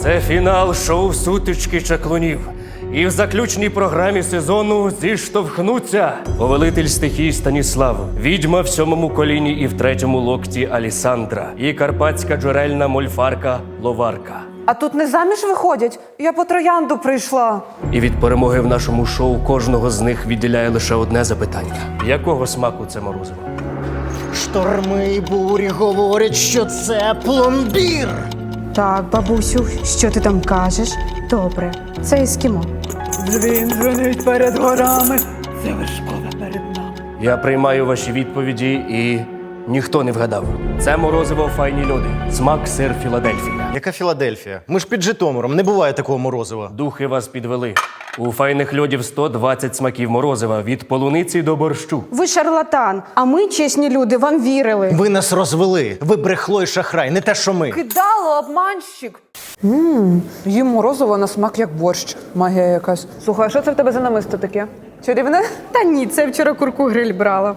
Це фінал шоу Сутички чаклунів. І в заключній програмі сезону зіштовхнуться повелитель стихій Станіслав, відьма в сьомому коліні і в третьому локті Алісандра, і карпатська джерельна мольфарка Ловарка. А тут не заміж виходять? Я по троянду прийшла. І від перемоги в нашому шоу кожного з них відділяє лише одне запитання: якого смаку це морозиво? Шторми і бурі говорять, що це пломбір. Так, бабусю, що ти там кажеш? Добре, це ескімо. Дзвін дзвонить перед горами. Це вершкове перед нами. Я приймаю ваші відповіді і ніхто не вгадав. Це морозиво файні люди. Смак сир Філадельфія. Яка Філадельфія? Ми ж під Житомиром, не буває такого морозива. Духи вас підвели. У файних льодів 120 смаків морозива від полуниці до борщу. Ви шарлатан, а ми, чесні люди, вам вірили. Ви нас розвели. Ви брехло й шахрай, не те, що ми. Кидало обманщик. Ммм, їм морозиво на смак як борщ. Магія якась. Слухай, а що це в тебе за намисто таке? Чарівне? Та ні, це вчора курку гриль брала.